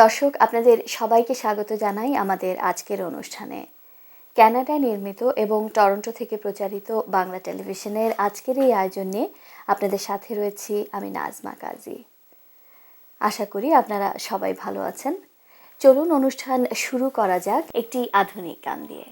দর্শক, আপনাদের সবাইকে স্বাগত জানাই আমাদের আজকের অনুষ্ঠানে। ক্যানাডায় নির্মিত এবং টরন্টো থেকে প্রচারিত বাংলা টেলিভিশনের আজকের এই আয়োজন নিয়ে আপনাদের সাথে রয়েছি আমি নাজমা কাজী। আশা করি আপনারা সবাই ভালো আছেন। চলুন অনুষ্ঠান শুরু করা যাক একটি আধুনিক গান দিয়ে।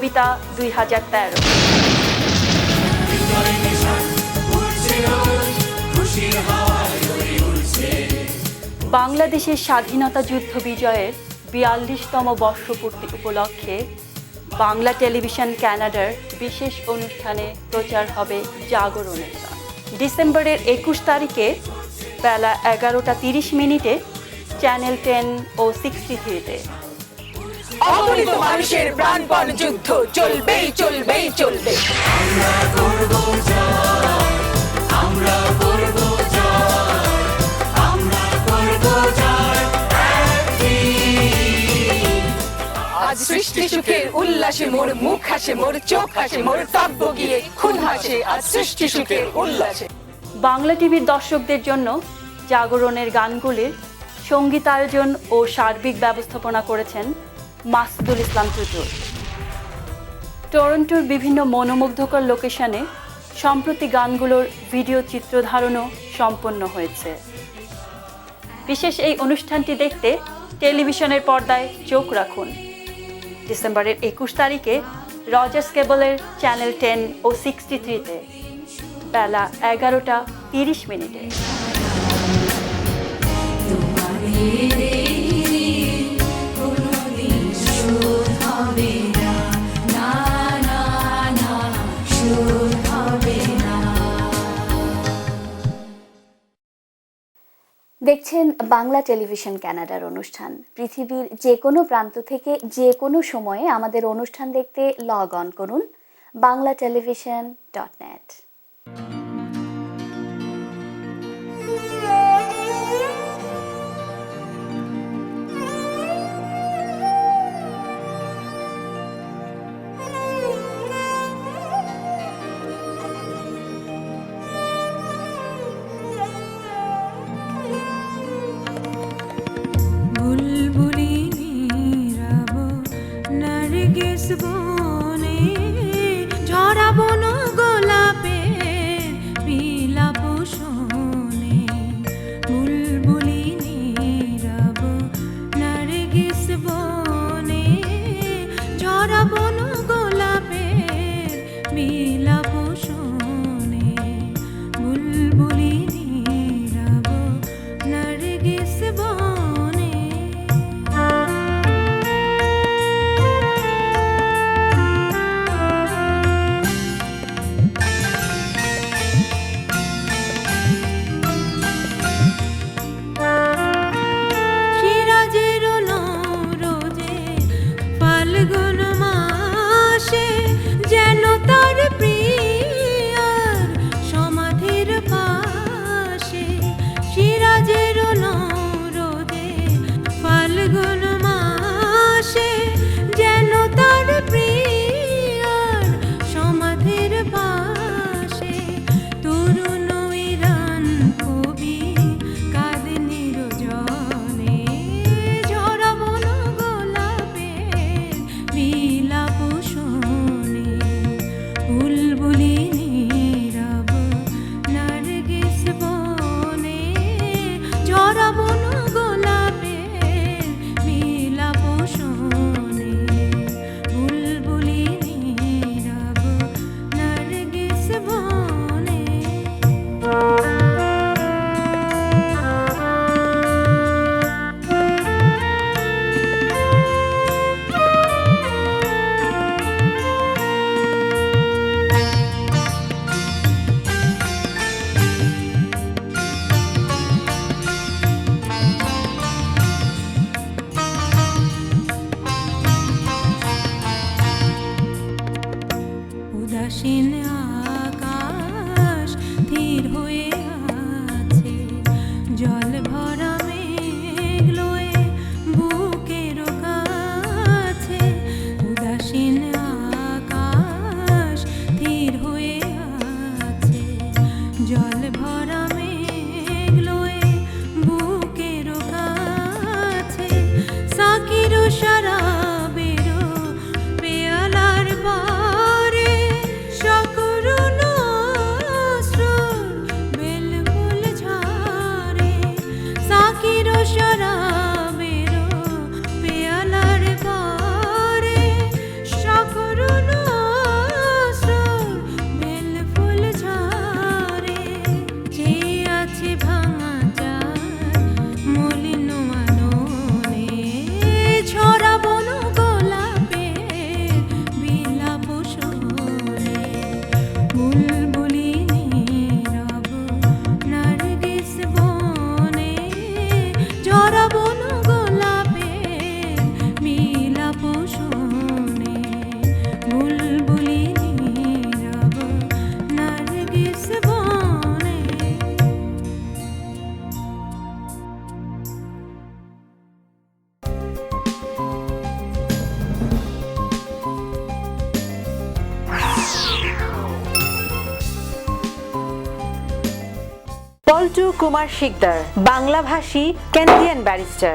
কবিতা দুই হাজার তেরো। বাংলাদেশের স্বাধীনতা যুদ্ধ বিজয়ের বিয়াল্লিশতম বর্ষপূর্তি উপলক্ষে বাংলা টেলিভিশন ক্যানাডার বিশেষ অনুষ্ঠানে প্রচার হবে জাগরণের গান ডিসেম্বরের একুশ তারিখে বেলা এগারোটা তিরিশ মিনিটে চ্যানেল টেন ও সিক্সটি থ্রিতে। অগণিত মানুষের প্রাণপণ যুদ্ধ চলবেই চলবেই, চলবে। সৃষ্টি সুখের উল্লাসে মোর মুখ হাসে, মোর চোখ হাসে, মোর খুন হাসে। সৃষ্টি সুখের উল্লাসে। বাংলা টিভির দর্শকদের জন্য জাগরণের গানগুলির সঙ্গীতায়োজন ও সার্বিক ব্যবস্থাপনা করেছেন মাসুদুল ইসলাম টুটুল টরন্টোর বিভিন্ন মনোমুগ্ধকর লোকেশনে সম্প্রতি গানগুলোর ভিডিও চিত্র ধারণও সম্পন্ন হয়েছে। বিশেষ এই অনুষ্ঠানটি দেখতে টেলিভিশনের পর্দায় চোখ রাখুন। ডিসেম্বরের একুশ তারিখে রজার্স কেবলের চ্যানেল টেন ও সিক্সটি থ্রিতে, বেলা এগারোটা তিরিশ মিনিটে। দেখছেন বাংলা টেলিভিশন কানাডার অনুষ্ঠান। পৃথিবীর যে কোনো প্রান্ত থেকে যে কোনো সময়ে আমাদের অনুষ্ঠান দেখতে লগ অন করুন Bangla television dot net invisible Oh no. Kumar Sikdar, বাংলাভাষী Canadian barrister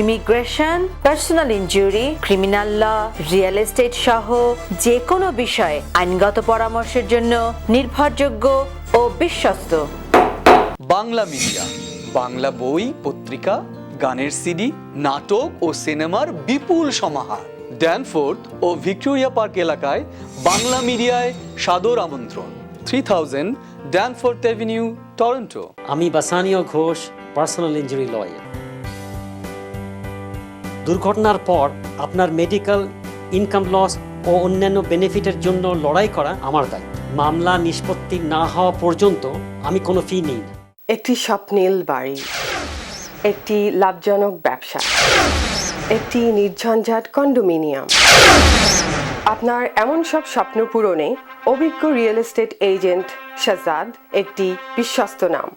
immigration personal injury criminal law real estate সহ যে কোনো বিষয়ে আইনগত পরামর্শের জন্য নির্ভরযোগ্য ও বিশ্বস্ত। বাংলা মিডিয়া, বাংলা বই, পত্রিকা, গানের সিডি, নাটক ও সিনেমার বিপুল সমাহার। ড্যানফোর্থ ও ভিক্টোরিয়া পার্ক এলাকায় বাংলা মিডিয়ায় সাদর আমন্ত্রণ। Three thousand Danforth avenue Toronto আমি Basaniya Ghosh personal injury lawyer দুর্ঘটনার পর আপনার মেডিকেল ইনকাম লস ও অন্যান্য বেনিফিটের জন্য লড়াই করা আমার দায়িত্ব। মামলা নিষ্পত্তি না হওয়া পর্যন্ত আমি কোনো ফি নিই। না একটি স্বপ্নীল বাড়ি একটি লাভজনক ব্যবসা একটি নির্ঝঞ্ঝাট কন্ডোমিনিয়াম। আপনার এমন সব স্বপ্ন পূরণে অভিজ্ঞ রিয়েল এস্টেট এজেন্ট শাজাদ একটি বিশ্বস্ত নাম।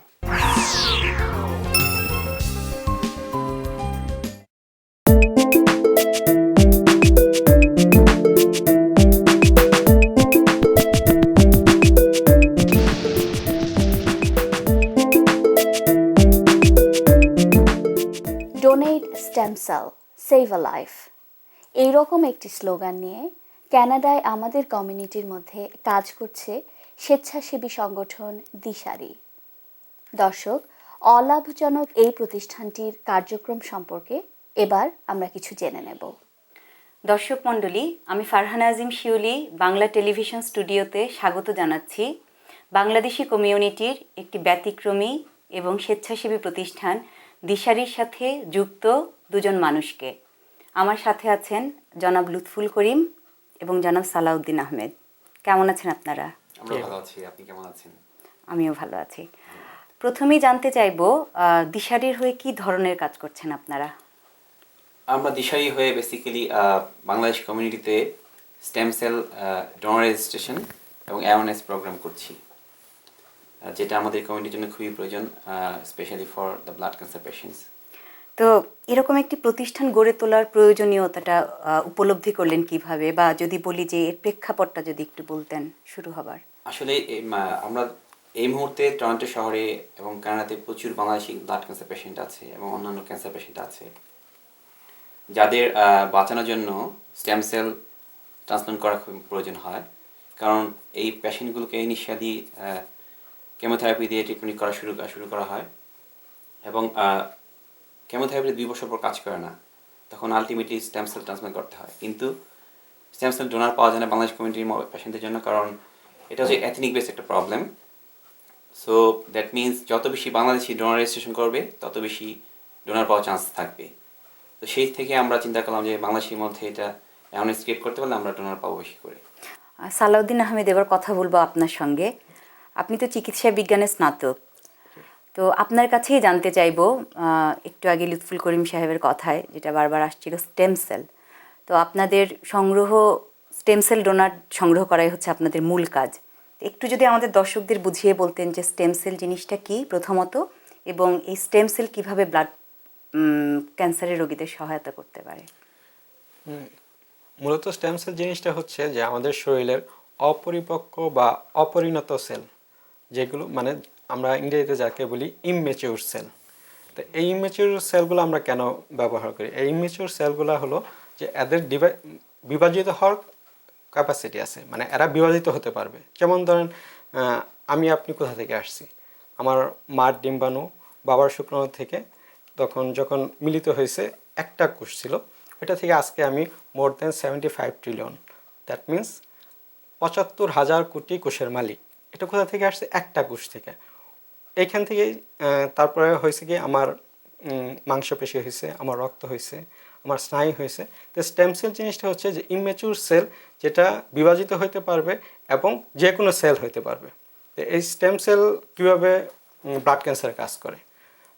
Donate stem cell save a life এইরকম একটি স্লোগান নিয়ে কানাডায় আমাদের কমিউনিটির মধ্যে কাজ করছে স্বেচ্ছাসেবী সংগঠন দিশারি। দর্শক, অলাভজনক এই প্রতিষ্ঠানটির কার্যক্রম সম্পর্কে এবার আমরা কিছু জেনে নেব। দর্শক মণ্ডলী, আমি ফারহানা আজিম শিউলি, বাংলা টেলিভিশন স্টুডিওতে স্বাগত জানাচ্ছি। বাংলাদেশি কমিউনিটির একটি ব্যতিক্রমী এবং স্বেচ্ছাসেবী প্রতিষ্ঠান দিশারির সাথে যুক্ত দুজন মানুষকে। আমার সাথে আছেন জনাব লুৎফুল করিম এবং জনাব সালাউদ্দিন আহমেদ। কেমন আছেন আপনারা? আমরা ভালো আছি আপনি কেমন আছেন? আমিও ভালো আছি। প্রথমেই জানতে চাইব দিশারির হয়ে কি ধরনের কাজ করছেন আপনারা? আমরা দিশারি হয়ে বেসিক্যালি বাংলাদেশ কমিউনিটিতে স্টেম সেল ডোনার রেজিস্ট্রেশন এবং অ্যাওয়ারনেস প্রোগ্রাম করছি। যেটা আমাদের কমিউনিটির জন্য খুবই প্রয়োজন specially for the blood cancer patients তো এরকম একটি প্রতিষ্ঠান গড়ে তোলার প্রয়োজনীয়তাটা উপলব্ধি করলেন কীভাবে? বা যদি বলি যে এর প্রেক্ষাপটটা যদি একটু বলতেন, শুরু হবার। আসলে আমরা এই মুহূর্তে টরন্টো শহরে এবং কানাডাতে প্রচুর বাংলাদেশি ব্লাড ক্যান্সার পেশেন্ট আছে এবং অন্যান্য ক্যান্সার পেশেন্ট আছে। যাদের বাঁচানোর জন্য স্টেম সেল ট্রান্সপ্লান্ট করা খুব প্রয়োজন হয়। কারণ এই পেশেন্টগুলোকে ইনিশিয়ালি কেমোথেরাপি দিয়ে ট্রিটমেন্ট করা শুরু শুরু করা হয়। এবং কেমোথেরাপি দুই বছর পর কাজ করে না, তখন আলটিমেটলি স্টেম সেল ট্রান্সপ্লান্ট করতে হয়। কিন্তু স্টেম সেল ডোনার পাওয়া যায় না বাংলাদেশ কমিউনিটির পেশেন্টদের জন্য, কারণ এটা হচ্ছে এথনিক বেস একটা প্রবলেম সো দ্যাট মিনস যত বেশি বাংলাদেশি ডোনার রেজিস্ট্রেশন করবে, তত বেশি ডোনার পাওয়ার চান্স থাকবে। তো সেই থেকে আমরা চিন্তা করলাম যে বাংলাদেশের মধ্যে এটা অ্যাওয়ারনেস ক্রিয়েট করতে পারলে আমরা ডোনার পাবো বেশি করে। সালাউদ্দিন আহমেদ, এবার কথা বলব আপনার সঙ্গে। আপনি তো চিকিৎসা বিজ্ঞানের স্নাতক। তো আপনার কাছেই জানতে চাইব একটু আগে লুৎফুল করিম সাহেবের কথায়, যেটা বারবার আসছিল স্টেম সেল তো আপনাদের সংগ্রহ স্টেম সেল ডোনার সংগ্রহ করাই হচ্ছে আপনাদের মূল কাজ। একটু যদি আমাদের দর্শকদের বুঝিয়ে বলতেন যে স্টেম সেল জিনিসটা কি প্রথমত, এবং এই স্টেম সেল কীভাবে ব্লাড ক্যান্সারের রোগীদের সহায়তা করতে পারে? মূলত স্টেম সেল জিনিসটা হচ্ছে যে আমাদের শরীরের অপরিপক্ক বা অপরিণত সেল যেগুলো মানে আমরা ইংরেজিতে যাকে বলি ইমমেচিউর সেল তো এই ইমমেচিউর সেলগুলো আমরা কেন ব্যবহার করি? এই ইমমেচিউর সেলগুলো হলো যে এদের ডিভাই বিভাজিত হওয়ার ক্যাপাসিটি আছে মানে এরা বিভাজিত হতে পারবে। যেমন ধরেন আমি আপনি কোথা থেকে আসছি? আমার মার ডিম্বাণু বাবার শুক্রাণু থেকে তখন যখন মিলিত হয়েছে একটা কোষ ছিল, এটা থেকে আজকে আমি more than seventy five trillion that means পঁচাত্তর হাজার কোটি কোষের মালিক। এটা কোথা থেকে আসছে? একটা কোষ থেকে। এইখান আহ, তারপরে হয়েছে কি আমার মাংসপেশি হয়েছে আমার রক্ত হয়েছে আমার স্নায়ু হয়েছে। তো স্টেম সেল জিনিসটা হচ্ছে যে ইমেচুর সেল যেটা বিভাজিত হইতে পারবে এবং যে কোনো সেল হতে পারবে। তো এই স্টেম সেল কীভাবে ব্লাড ক্যান্সারে কাজ করে?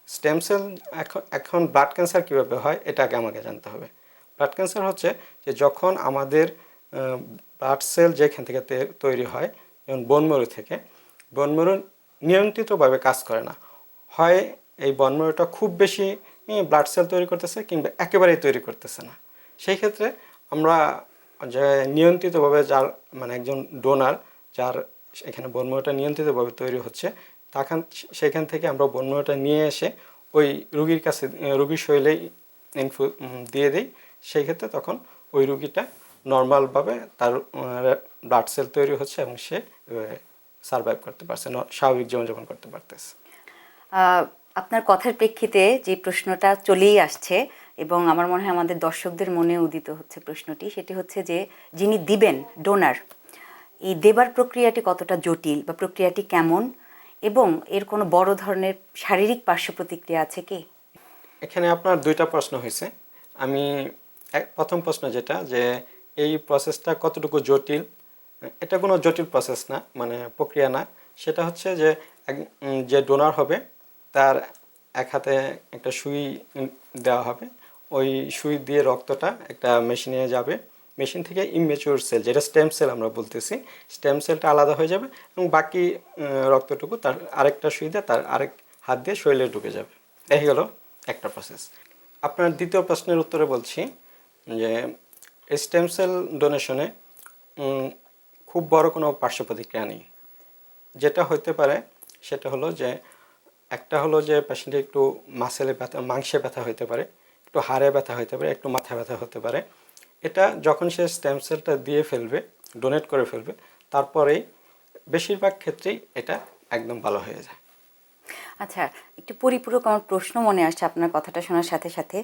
স্টেম সেল এখন এখন ব্লাড ক্যান্সার কীভাবে হয় এটা আগে আমাকে জানতে হবে। ব্লাড ক্যান্সার হচ্ছে যে যখন আমাদের ব্লাড সেল যেখান থেকে তৈরি হয় যেমন বনমরু থেকে বনমরু নিয়ন্ত্রিতভাবে কাজ করে না। হয় এই বনমরুটা খুব বেশি ব্লাড সেল তৈরি করতেছে কিংবা একেবারেই তৈরি করতেছে না। সেই ক্ষেত্রে আমরা যে নিয়ন্ত্রিতভাবে যার মানে একজন ডোনার যার এখানে বনমরুটা নিয়ন্ত্রিতভাবে তৈরি হচ্ছে, তখন, সেখান থেকে আমরা বন্যটা নিয়ে এসে ওই রুগীর কাছে, রুগীর শরীরেই ইনফু দিয়ে দিই। সেই ক্ষেত্রে তখন ওই রুগীটা নর্মালভাবে তার ব্লাড সেল তৈরি হচ্ছে এবং সে সার্ভাইভ করতে পারছে ন- স্বাভাবিক জীবনযাপন করতে পারতেছে। আপনার কথার প্রেক্ষিতে যে প্রশ্নটা চলেই আসছে এবং আমার মনে হয় আমাদের দর্শকদের মনে উদিত হচ্ছে প্রশ্নটি সেটি হচ্ছে যে যিনি দিবেন ডোনার এই দেবার প্রক্রিয়াটি কতটা জটিল বা প্রক্রিয়াটি কেমন এবং এর কোনো বড় ধরনের শারীরিক পার্শ্ব প্রতিক্রিয়া আছে কি? এখানে আপনার দুইটা প্রশ্ন হয়েছে। আমি প্রথম প্রশ্ন যেটা যে এই প্রসেসটা কতটুকু জটিল এটা কোনো জটিল প্রসেস না মানে প্রক্রিয়া না। সেটা হচ্ছে যে যে ডোনার হবে, তার এক হাতে একটা সুই দেওয়া হবে। ওই সুই দিয়ে রক্তটা একটা মেশিনে যাবে। মেশিন থেকে ইমেচিউর সেল যেটা স্টেম সেল আমরা বলতেছি স্টেম সেলটা আলাদা হয়ে যাবে এবং বাকি রক্তটুকু তার আরেকটা সুই দিয়ে তার আরেক হাত দিয়ে শরীরে ঢুকে যাবে। এই হলো একটা প্রসেস আপনার দ্বিতীয় প্রশ্নের উত্তরে বলছি যে স্টেম সেল ডোনেশনে খুব বড় কোনো পার্শ্ব প্রতিক্রিয়া নেই। যেটা হতে পারে সেটা হলো যে, একটা হলো যে পেশেন্টের একটু মাসেলে ব্যথা, মাংসে ব্যথা হতে পারে, একটু হাড়ে ব্যথা হতে পারে, একটু মাথা ব্যথা হতে পারে। এটা যখন সে স্টেম সেলটা দিয়ে ফেলবে ডোনেট করে ফেলবে তারপরেই বেশিরভাগ ক্ষেত্রেই এটা একদম ভালো হয়ে যায়। আচ্ছা একটু পরিপূরক আমার প্রশ্ন মনে আসছে আপনার কথাটা শোনার সাথে সাথে।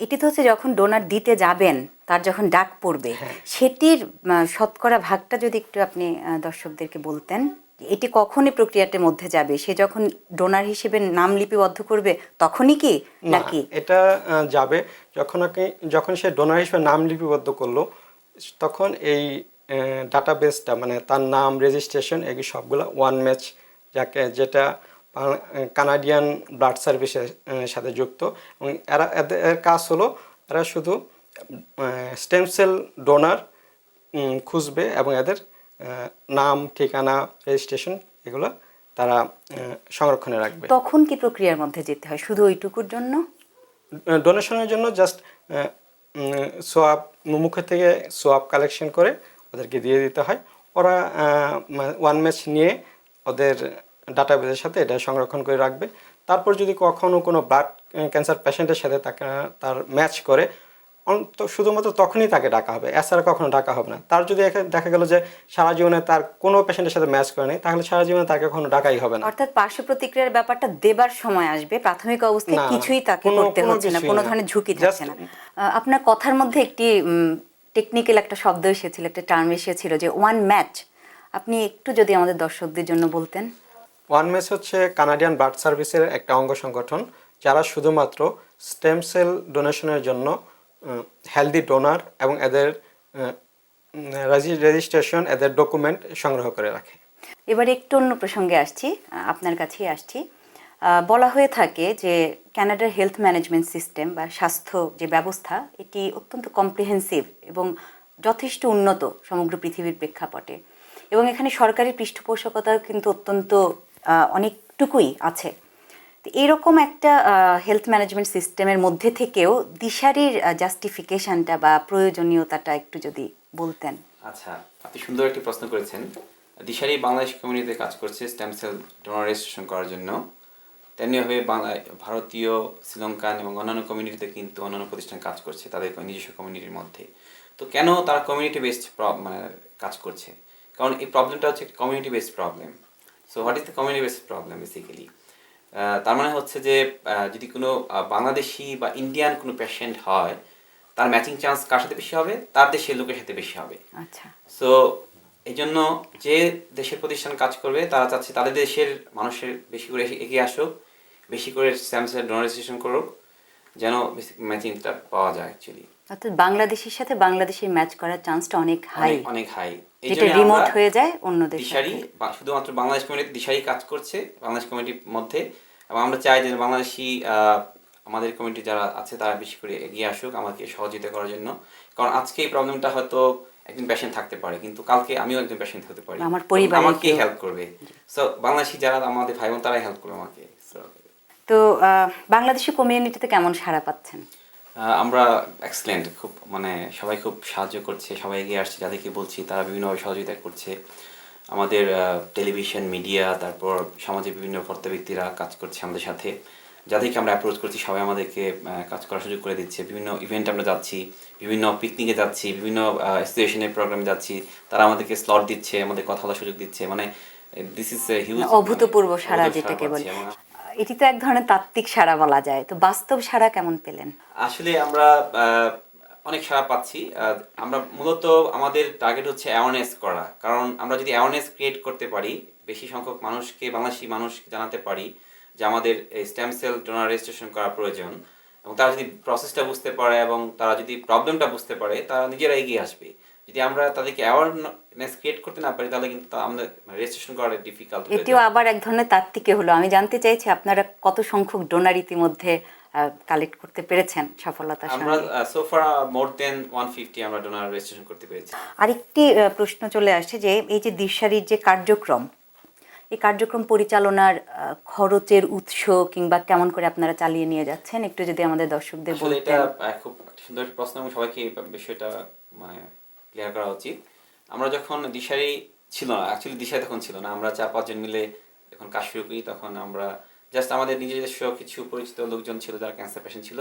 এটি তো হচ্ছে যখন ডোনার দিতে যাবেন তার যখন ডাক পড়বে সেটির শতকরা ভাগটা যদি একটু আপনি দর্শকদেরকে বলতেন এটি কখনই প্রক্রিয়াটির মধ্যে যাবে? সে যখন ডোনার হিসেবে নাম লিপিবদ্ধ করবে তখনই কি? নাকি? এটা যাবে। যখন যখন সে ডোনার হিসেবে নাম লিপিবদ্ধ করল তখন এই ডাটাবেসটা মানে তার নাম রেজিস্ট্রেশন এগুলি সবগুলো ওয়ান ম্যাচ যাকে যেটা কানাডিয়ান ব্লাড সার্ভিসের সাথে যুক্ত। এবং এরা এদের এর কাজ হলো এরা শুধু স্টেম সেল ডোনার খুঁজবে এবং এদের নাম ঠিকানা রেজিস্ট্রেশন এগুলো তারা সংরক্ষণে রাখবে। তখন কি প্রক্রিয়ার মধ্যে যেতে হয়? শুধু ওইটুকুর জন্য? ডোনেশনের জন্য জাস্ট সোয়াব মুখে থেকে সোয়াব কালেকশন করে ওদেরকে দিয়ে দিতে হয়। ওরা ওয়ান ম্যাচ নিয়ে ওদের ডাটাবেসের সাথে এটা সংরক্ষণ করে রাখবে। তারপর যদি কখনো কোনো ব্লাড ক্যান্সার পেশেন্টের সাথে তাকে তার ম্যাচ করে তো শুধুমাত্র তখনই তাকে ডাকা হবে। এছাড়া কখনো ডাকা হবে না। তার যদি দেখা গেল যে সারা জীবনে তার কোনো পেশেন্টের সাথে ম্যাচ করে নেই তাহলে সারা জীবনে তাকে কখনো ডাকাই হবে না। অর্থাৎ পার্শ্ব প্রতিক্রিয়ার ব্যাপারটা দেবার সময় আসবে। প্রাথমিক অবস্থায় কিছুই তাকে করতে হচ্ছে না। কোনো ধরনের ঝুঁকি থাকছে না। আপনার কথার মধ্যে একটি টেকনিক্যাল একটা শব্দ এসেছিল একটা টার্ম এসেছিল যে ওয়ান ম্যাচ আপনি একটু যদি আমাদের দর্শকদের জন্য বলতেন। ওয়ান মেস হচ্ছে কানাডিয়ান ব্লাড সার্ভিসের একটা অঙ্গ সংগঠন, যারা শুধুমাত্র স্টেম সেল ডোনেশনের জন্য হেলদি ডোনার এবং এদের রেজিস্ট্রেশন এদের ডকুমেন্ট সংগ্রহ করে রাখে। এবার একটু অন্য প্রসঙ্গে আসছি, আপনার কাছেই আসছি। বলা হয়ে থাকে যে ক্যানাডার হেলথ ম্যানেজমেন্ট সিস্টেম বা স্বাস্থ্য যে ব্যবস্থা, এটি অত্যন্ত কম্প্রিহেন্সিভ এবং যথেষ্ট উন্নত সমগ্র পৃথিবীর প্রেক্ষাপটে। এবং এখানে সরকারি পৃষ্ঠপোষকতাও কিন্তু অত্যন্ত অনেকটুকুই আছে। এরকম একটা হেলথ ম্যানেজমেন্ট সিস্টেমের মধ্যে থেকেও দিশারির জাস্টিফিকেশনটা বা প্রয়োজনীয়তাটা একটু যদি বলতেন। আচ্ছা আপনি সুন্দর একটি প্রশ্ন করেছেন। দিশারি বাংলাদেশ কমিউনিটিতে কাজ করছে স্টেম সেল ডোনার রেজিস্ট্রেশন করার জন্য। তেমনিভাবে ভারতীয়, শ্রীলঙ্কান এবং অন্যান্য কমিউনিটিতে কিন্তু অন্যান্য প্রতিষ্ঠান কাজ করছে, তাদের নিজস্ব কমিউনিটির মধ্যে। তো কেন তারা কমিউনিটি বেসড মানে কাজ করছে? কারণ এই প্রবলেমটা হচ্ছে community based problem so what is the community based problem basically তার মানে হচ্ছে যে যদি কোনো বাংলাদেশি বা ইন্ডিয়ান কোনো পেশেন্ট হয় তার ম্যাচিং চান্স কার সাথে বেশি হবে? তার দেশের লোকের সাথে বেশি হবে। আচ্ছা। সো এই জন্য যে দেশের প্রতিষ্ঠান কাজ করবে তারা চাচ্ছে তাদের দেশের মানুষের বেশি করে এগিয়ে- আসুক বেশি করে স্যামসেল ডোনারেশন করুক যেন ম্যাচিংটা পাওয়া যায় অ্যাকচুয়ালি অর্থাৎ বাংলাদেশের সাথে বাংলাদেশের ম্যাচ করার চান্সটা অনেক হাই অনেক হাই যেটা রিমোট হয়ে যায় অন্যদের দিশারি শুধুমাত্র বাংলাদেশ দিশারি কাজ করছে বাংলাদেশ কমিউনিটির মধ্যে। এবং আমরা চাই যে বাংলাদেশি আমাদের কমিউনিটি যারা আছে তারা বেশি করে এগিয়ে আসুক আমাকে সহযোগিতা করার জন্য। কারণ আজকে এই প্রবলেমটা হয়তো একজন পেশেন্ট থাকতে পারে কিন্তু কালকে আমিও একজন পেশেন্ট হতে পারি। আমার পরিবারে আমাকে হেল্প করবে। সো বাংলাদেশি যারা আমাদের ভাই বোন তারাই হেল্প করবে আমাকে। তো বাংলাদেশি কমিউনিটিতে কেমন সাড়া পাচ্ছেন? আমরা এক্সেলেন্ট খুব মানে সবাই খুব সাহায্য করছে সবাই এগিয়ে আসছে যাদেরকে বলছি তারা বিভিন্নভাবে সহযোগিতা করছে। আমাদের টেলিভিশন মিডিয়া তারপর সমাজের বিভিন্ন কর্তা ব্যক্তিরা কাজ করছে আমাদের সাথে। যাদেরকে আমরা অ্যাপ্রোচ করছি সবাই আমাদেরকে কাজ করার সুযোগ করে দিচ্ছে। বিভিন্ন ইভেন্ট আমরা যাচ্ছি বিভিন্ন পিকনিকে যাচ্ছি বিভিন্ন অ্যাসোসিয়েশনের প্রোগ্রামে যাচ্ছি। তারা আমাদেরকে স্লট দিচ্ছে আমাদের কথা বলার সুযোগ দিচ্ছে। মানে দিস ইজ হিউজ অভূতপূর্ব সারা যেটাকে বলে। এটি তো এক ধরনের তাত্ত্বিক সারা বলা যায়। তো বাস্তব সারা কেমন পেলেন? আসলে আমরা অনেক সাড়া পাচ্ছি। আমরা মূলত আমাদের টার্গেট হচ্ছে অ্যাওয়ারনেস করা। কারণ আমরা যদি অ্যাওয়ারনেস ক্রিয়েট করতে পারি, বেশি সংখ্যক মানুষকে, বাংলাদেশি মানুষ জানাতে পারি যে আমাদের স্টেম সেল ডোনার রেজিস্ট্রেশন করা প্রয়োজন এবং তারা যদি প্রসেসটা বুঝতে পারে এবং তারা যদি প্রবলেমটা বুঝতে পারে, তারা নিজেরা এগিয়ে আসবে। যদি আমরা তাদেরকে অ্যাওয়ারনেস ক্রিয়েট করতে না পারি তাহলে কিন্তু আমাদের রেজিস্ট্রেশন করা ডিফিকাল্ট হয়ে এটিও আবার এক ধরনের তাত্ত্বিকে হলো। আমি জানতে চাইছি আপনারা কত সংখ্যক ডোনার ইতিমধ্যে কালেক্ট করতে পেরেছেন সফলতার আমরা সঙ্গে? So far more than one fifty আমরা ডোনার রেজিস্ট্রেশন করতে পেরেছি। আরেকটি প্রশ্ন চলে আসছে যে এই যে দিশারির যে কার্যক্রম এই কার্যক্রম পরিচালনার খরচের উৎস কিংবা কেমন করে আপনারা চালিয়ে নিয়ে যাচ্ছেন? একটু যদি আমাদের দর্শকদের আসলে এটা খুব সুন্দর প্রশ্ন এবং সবাইকে বিষয়টা মানে ক্লিয়ার করা উচিত। আমরা যখন দিশারি ছিল না অ্যাকচুয়ালি দিশারি তখন ছিল না, আমরা চার পাঁচজন মিলে যখন কাজ শুরু করি তখন আমরা জাস্ট আমাদের নিজস্ব কিছু পরিচিত লোকজন ছিল যারা ক্যান্সার পেশেন্ট ছিল,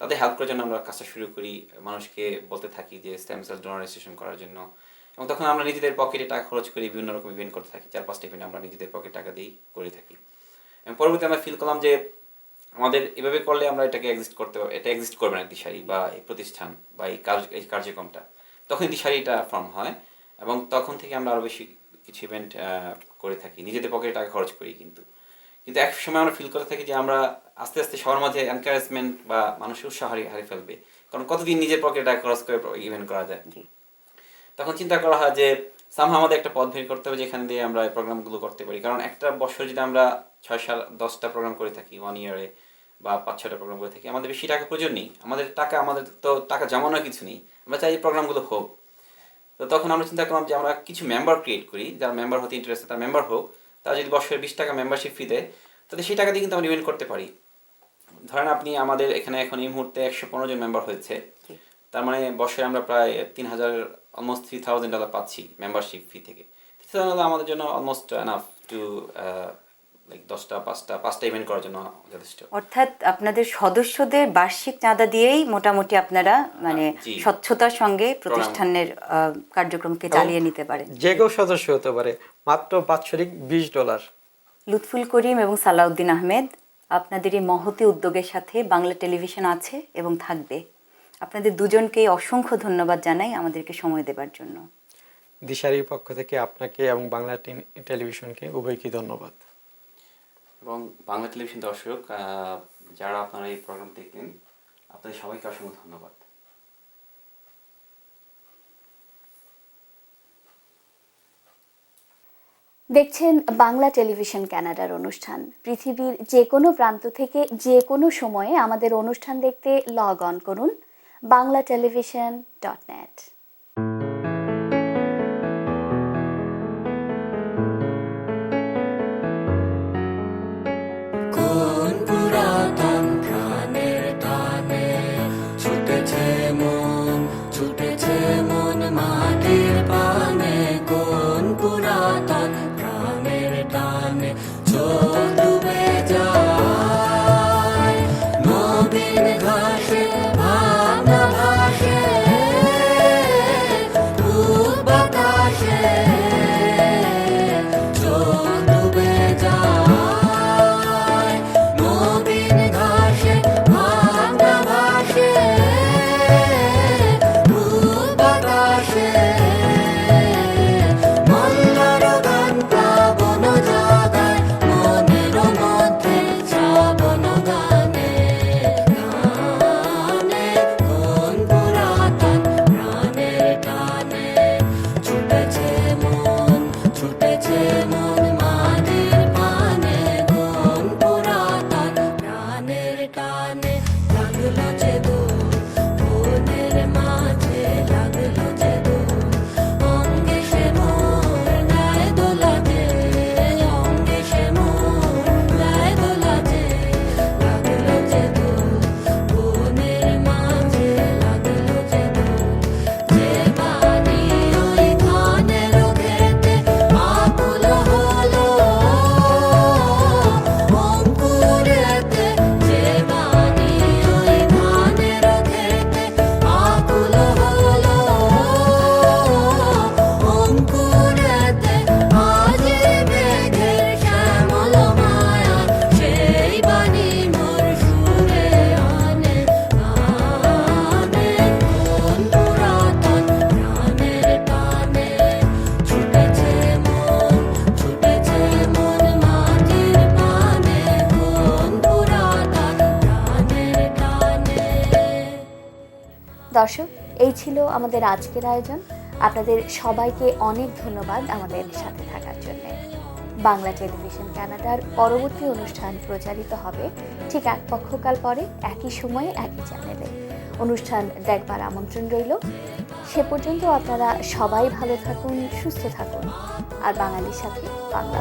তাদের হেল্প করার জন্য আমরা কাজটা শুরু করি, মানুষকে বলতে থাকি যে স্টেম সেল ডোনার রেজিস্ট্রেশন করার জন্য। এবং তখন আমরা নিজেদের পকেটে টাকা খরচ করি, বিভিন্ন রকম ইভেন্ট করতে থাকি, চার পাঁচটা ইভেন্ট আমরা নিজেদের পকেট টাকা দিয়েই করে থাকি। এবং পরবর্তী আমরা ফিল করলাম যে আমাদের এভাবে করলে আমরা এটাকে এক্সিস্ট করতে, এটা এক্সিস্ট করবে না দিশারি বা এই প্রতিষ্ঠান বা এই কাজ এই কার্যক্রমটা। তখন দিশারিটা ফর্ম হয় এবং তখন থেকে আমরা আরও বেশি কিছু ইভেন্ট করে থাকি। নিজেদের পকেটে টাকা খরচ করি কিন্তু। কিন্তু এক সময় আমরা ফিল করে থাকি যে আমরা আস্তে আস্তে সবার মাঝে এনকারেজমেন্ট বা মানুষের উৎসাহ হারিয়ে হারিয়ে ফেলবে। কারণ কতদিন নিজের পকেটে টাকা খরচ করে ইভেন্ট করা যায়? তখন চিন্তা করা হয় যে সামহা আমাদের একটা পথ বের করতে হবে যেখানে দিয়ে আমরা এই প্রোগ্রামগুলো করতে পারি। কারণ একটা বছর যদি আমরা ছয় সাল দশটা প্রোগ্রাম করে থাকি ওয়ান ইয়ারে বা পাঁচ ছটা প্রোগ্রাম করে থাকি। আমাদের বেশি টাকা প্রয়োজন নেই। আমাদের টাকা, আমাদের তো টাকা জমানোর কিছু নেই। আমরা চাই এই প্রোগ্রামগুলো হোক। তো তখন আমরা চিন্তা করলাম যে আমরা কিছু মেম্বার ক্রিয়েট করি। যারা মেম্বার হতে ইন্টারেস্টেড তার মেম্বার হোক। তারা যদি বছরে বিশ টাকা মেম্বারশিপ ফি দেয় তাহলে সেই টাকা দিয়ে কিন্তু আমরা ইভেন্ট করতে পারি। ধরেন আপনি আমাদের এখানে এখন এই মুহূর্তে একশো পনেরো জন মেম্বার হয়েছে। তার মানে বছরে আমরা প্রায় তিন হাজার অলমোস্ট থ্রি থাউজেন্ড ডলার পাচ্ছি মেম্বারশিপ ফি থেকে। থ্রি থাউজেন্ড আমাদের জন্য অলমোস্ট এনাফ টু লাইক দশটা পাঁচটা পাঁচটা ইভেন্ট করার জন্য যথেষ্ট। অর্থাৎ আপনাদের সদস্যদের বার্ষিক চাঁদা দিয়েই মোটামুটি আপনারা মানে স্বচ্ছতার সঙ্গে প্রতিষ্ঠানের আহ, কার্যক্রমকে চালিয়ে নিতে পারেন যে কেউ সদস্য হতে পারে মাত্র বাৎসরিক বিশ ডলার। লুৎফুল করিম এবং সালাউদ্দিন আহমেদ আপনাদের এই মহতি উদ্যোগের সাথে বাংলা টেলিভিশন আছে এবং থাকবে। আপনাদের দুজনকে অসংখ্য ধন্যবাদ জানাই আমাদেরকে সময় দেবার জন্য। দিশারির পক্ষ থেকে আপনাকে এবং বাংলা টেলিভিশনকে উভয়কে ধন্যবাদ। এবং বাংলা টেলিভিশন দর্শক যারা আপনারা এই প্রোগ্রাম দেখলেন, আপনাদের সবাইকে অসংখ্য ধন্যবাদ। দেখছেন বাংলা টেলিভিশন কানাডার অনুষ্ঠান। পৃথিবীর যে কোনো প্রান্ত থেকে যে কোনো সময়ে আমাদের অনুষ্ঠান দেখতে লগ অন করুন বাংলা টেলিভিশন ডট নেট আমাদের আজকের আয়োজন। আপনাদের সবাইকে অনেক ধন্যবাদ আমাদের সাথে থাকার জন্য। বাংলা টেলিভিশন কানাডার পরবর্তী অনুষ্ঠান প্রচারিত হবে ঠিক এক পক্ষকাল পরে, একই সময়ে, একই চ্যানেলে। অনুষ্ঠান দেখবার আমন্ত্রণ রইল। সে পর্যন্ত আপনারা সবাই ভালো থাকুন, সুস্থ থাকুন। আর বাঙালির সাথে বাংলা।